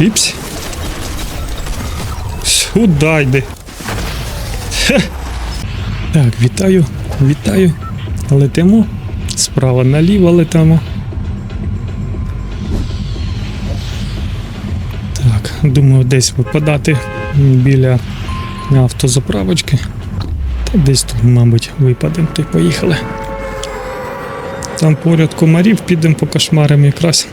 Іпсь. Сюда йди. Так, вітаю, вітаю. Летимо. Справа наліво летимо. Так, думаю, десь випадати біля автозаправочки. Та десь тут, мабуть, випадемо, то й поїхали. Там поряд комарів підемо по кошмарам якраз.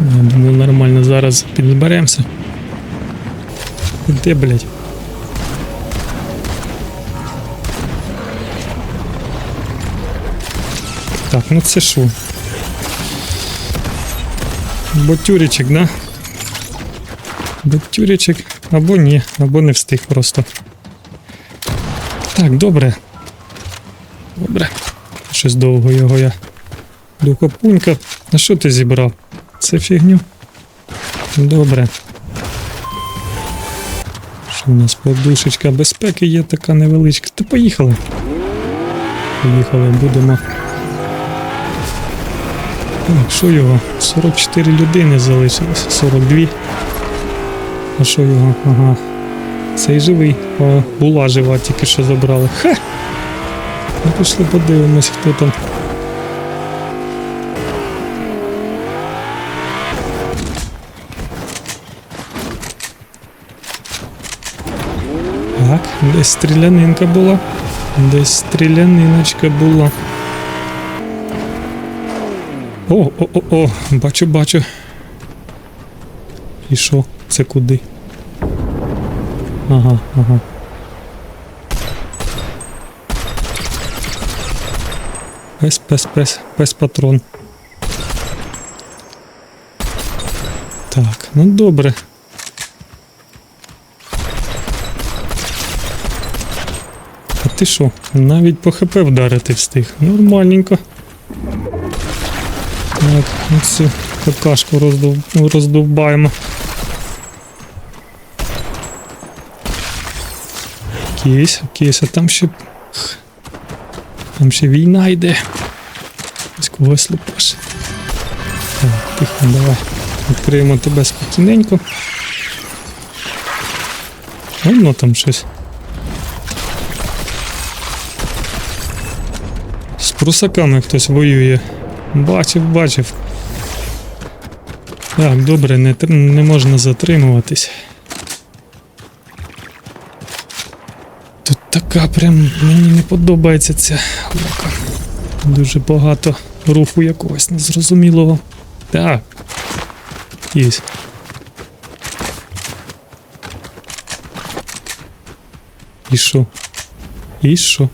Я думаю, нормально зараз підберемося. Де, блядь? Так, ну це що? Ботюрічик, да? Ботюрічик, або ні, або не встиг просто. Так, добре. Добре. Щось довго його я. Духопунька. А що ти зібрав? Це фігню? Добре. Що у нас подушечка безпеки є така невеличка. Та поїхали. Поїхали, будемо. Що його? 44 людини залишилось, 42. А що його? Ага. Цей живий. О, була жива, тільки що забрали. Ха! Ну пішли подивимось, хто там. Так, десь стрілянинка була. Десь стріляниночка була. О, о, о, о, бачу, бачу. І що? Це куди? Ага, ага. Пес, пес, пес, пес патрон. Так, ну добре. Ти що? Навіть по ХП вдарити встиг. Нормальненько. Так, ну цю какашку роздов... роздовбаємо. Кейс, кейс, а там ще. Там ще війна йде. Ось когось лупаш. Тихо, давай. Відкриємо тебе спокійненько. Воно там щось. Прусаками хтось воює. Бачив, бачив. Так, добре, не, не можна затримуватись. Тут така прям мені не подобається ця лока. Дуже багато руху якогось незрозумілого. Так. Єсть. І що? І що?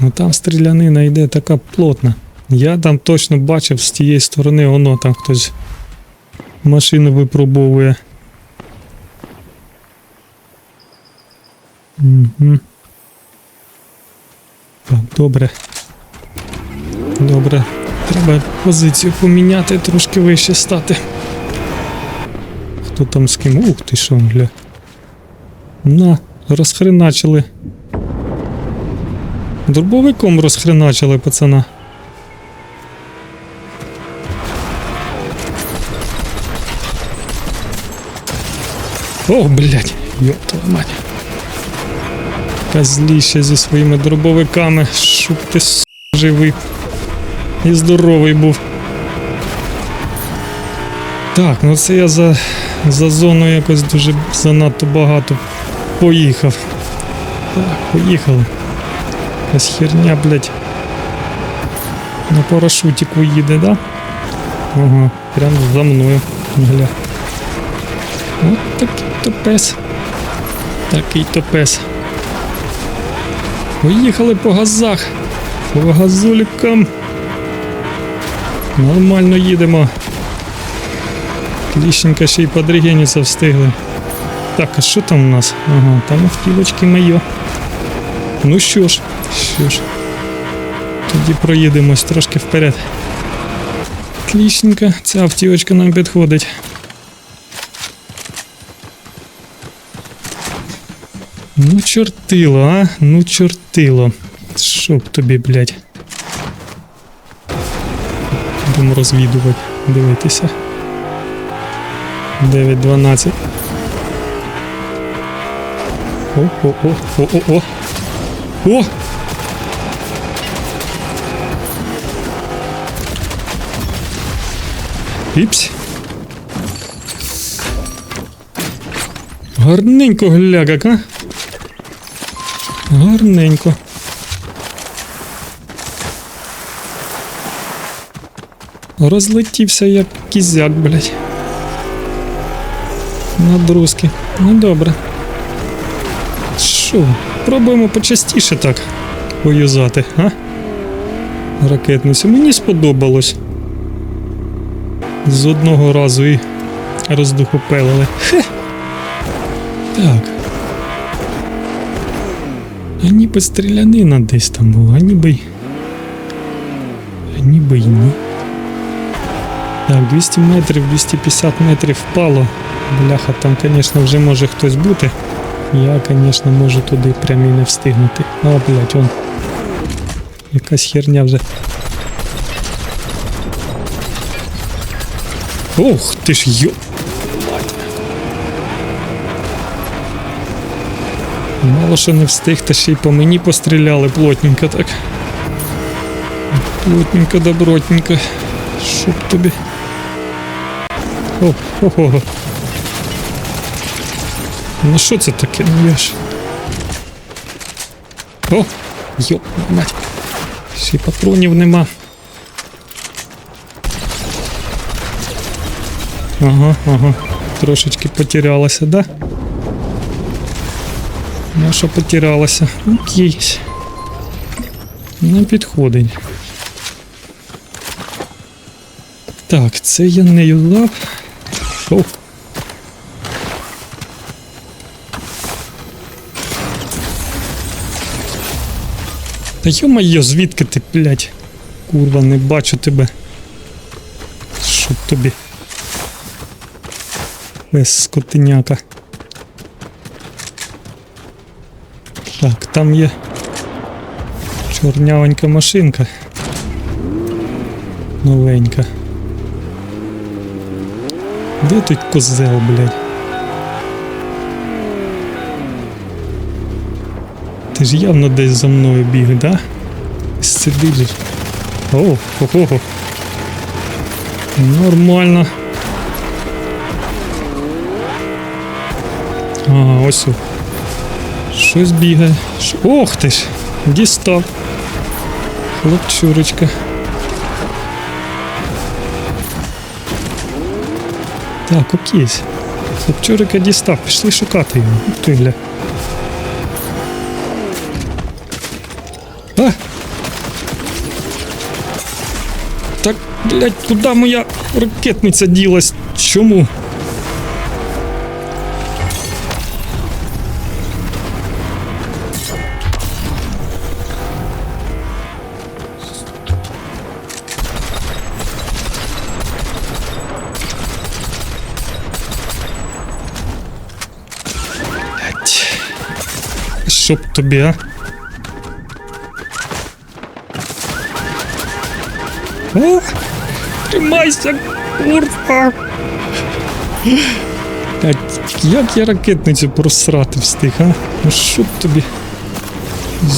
Ну там стрілянина йде така плотна. Я там точно бачив з тієї сторони, воно там хтось машину випробовує. Угу. Добре. Добре. Треба позицію поміняти, трошки вище стати. Хто там з ким? Ух ти що, гля. На, розхреначили. Дурбовиком розхреначили пацана. О, блядь, твою мать. Козліще зі своїми дробовиками, щоб ти с**, живий і здоровий був. Так, ну це я за, за зону якось дуже занадто багато поїхав. Так, поїхали. Якась херня, блядь. На парашутику їде, да? Ага, прямо за мною. Гля. От такий то пес. Такий то пес. Поїхали по газах. По газулікам. Нормально їдемо. Кліщенка ще й подрігениться встигли. Так, а що там у нас? Ага, там автівочки моє. Ну що ж, що ж. Тоді проїдемось трошки вперед. Отлічненько, ця автівочка нам підходить. Ну, чортило, а? Ну, чортило. Щоб тобі, блядь. Будемо розвідувати, дивитися. 9-12. О, о, Іпсь. Гарненько глягак, а? Гарненько. Розлетівся як кізяк, блядь. На друзки. Ну добре. Що, пробуємо почастіше так поюзати, а? Ракетницю. Мені сподобалось. З одного разу і роздухопелили. Хе. Так. А ніби стрілянина десь там була, а ніби. й- А ніби й ні. Так, 200 метрів, 250 метрів впало. Бляха, там, звісно, вже може хтось бути. Я, звісно, можу туди прямо і не встигнути. А, блядь, он. Якась херня вже. Ох, ти ж йо. Мало що не встиг, та ще й по мені постріляли плотненько так. Плотненько, добротненько. Щоб тобі. О, о, о. Ну що це таке? Ну я ж. О! Йоп, мать. Ще й патронів нема. Ага, ага. Трошечки потерялася, да? Ну що потерялася? Окей. Не підходить. Так, це я не юзав. О. Та йо-моє, звідки ти, блядь? Курва, не бачу тебе. Що тобі? Без скотиняка. Так, там є чорнявенька машинка. Новенька. Де тут козел, блядь? Ти ж явно десь за мною біг, да? Сидиш. О, хо-хо-хо. Нормально. Ага, ось. Щось бігає. Ох ти ж! Дістав. Хлопчурочка. Так, окей. Хлопчурика дістав, пішли шукати його. Ух Ти, гля. А! Так, блядь, куди моя ракетниця ділась? Чому? Щоб тобі? О, тримайся, курва! Як я ракетницю просрати встиг, а? Ну що тобі?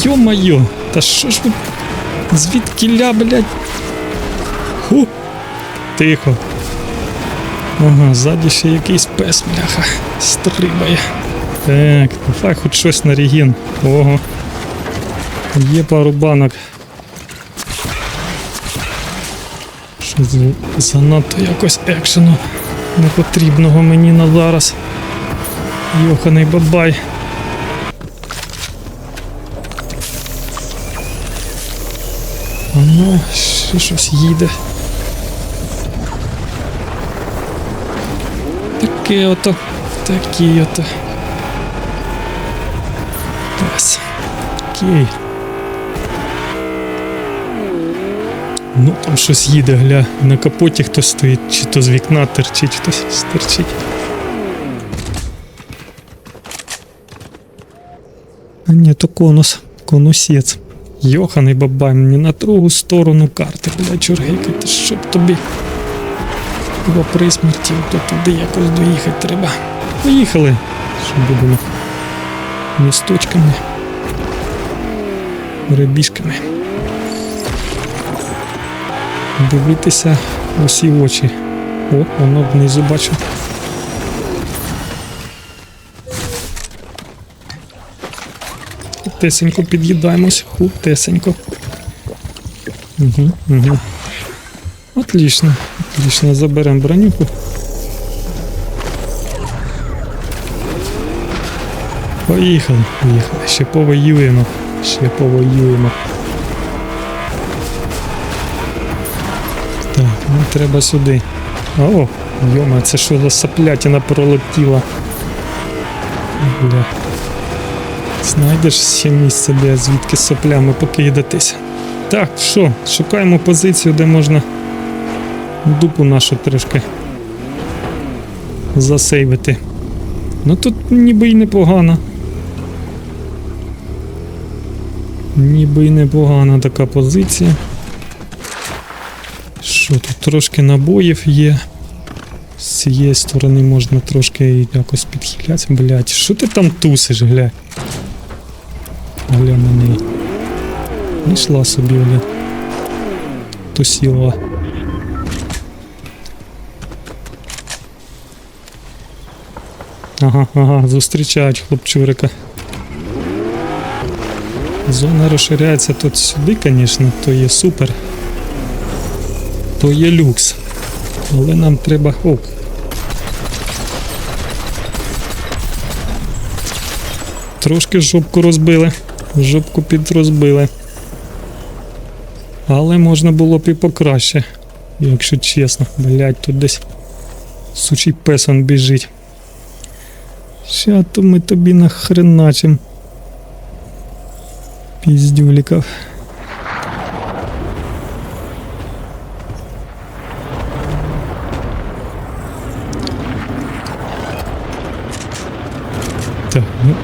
Йо-майо, та що ж ви звідкіля, блядь? Ху! Тихо. Ага, ззаді ще якийсь пес, бляха, стрибає. Так, давай хоч щось на реген. Ого. Є пару банок. Що за занадто якось екшену непотрібного мені на зараз. Йоханий бабай. А ну, ще щось їде. Таке ото, такі ото. Окей. Ну там щось їде, гля. На капоті хтось стоїть, чи то з вікна терчить, хтось стерчить. А ні, то конус. Конусець. Йоханий бабай, мені на другу сторону карти, блядь, чургикати, щоб тобі. Бо при смерті, то туди якось доїхати треба. Поїхали. Що будемо місточками, рибішками. Дивитися усі очі. О, воно внизу бачу. Хутесенько під'їдаємось, хутесенько. Угу, угу. Отлично, отлично, заберемо бронюку. Поїхали, поїхали. Ще повоюємо. Ще повоюємо. Так, ну треба сюди. О, йома, це що за саплятина пролетіла. Бля. Знайдеш ще місце, де звідки соплями покидатися. Так, що, шукаємо позицію, де можна дупу нашу трошки засейвити. Ну тут ніби й непогано. Ніби й непогана така позиція. Що тут трошки набоїв є. З цієї сторони можна трошки якось підхилятися. Блять, що ти там тусиш, гля? Гля неї. Не йшла собі, гля. Тусіла. Ага, ага, зустрічають хлопчурика. Зона розширяється тут сюди, звісно, то є супер. То є люкс. Але нам треба. О. Трошки жопку розбили. Жопку підрозбили. Але можна було б і покраще, якщо чесно. Блять, тут десь сучий пес он біжить. Ща то ми тобі нахреначим. Піздюліков. Так, ну,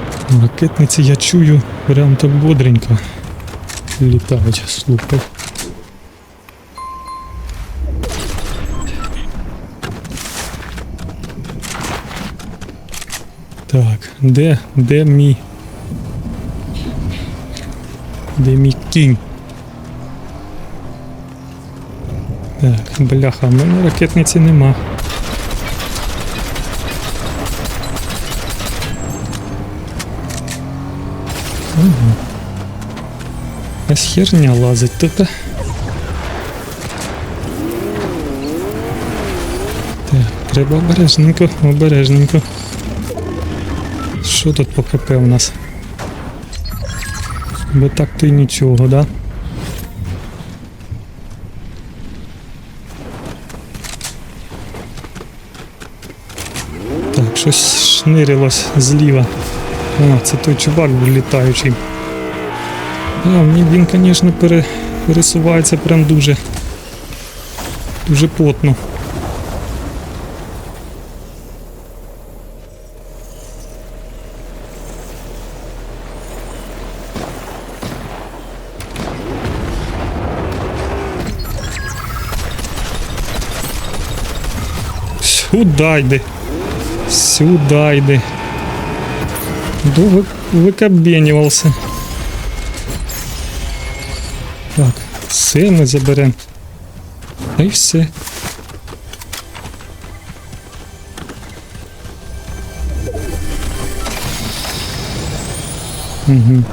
ракетниці я чую прям так бодренько. Літають, слухай. Так, де, де мій? Де мій кінь? Так, бляха, в мене ракетниці нема. Ага. Ось херня лазить тут. Так, треба обережненько, обережненько. Що тут по ХП у нас? Бо так то й нічого, да? Так, щось шнирилось зліва. А, це той чувак літаючий. А, він, звісно, пере, пересувається прям дуже. Дуже плотно. Сюда йди. Сюда йди. Довго викабенювався. Так, все ми заберемо. Та й все. Угу.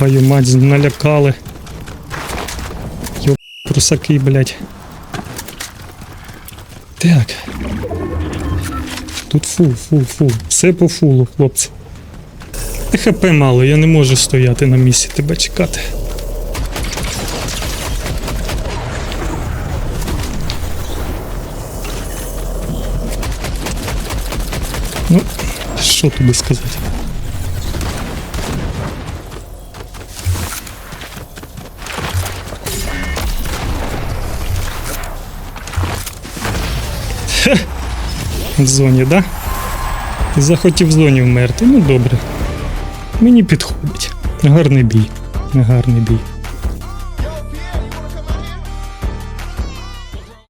Твою мать, налякали. Йоп, прусаки, блядь. Так. Тут фул, фул, фул. Все по фулу, хлопці. ХП мало, я не можу стояти на місці, тебе чекати. Ну, що тобі сказати? В зоні, да? Захотів в зоні вмерти. Ну добре. Мені підходить. Гарний бій. Гарний бій.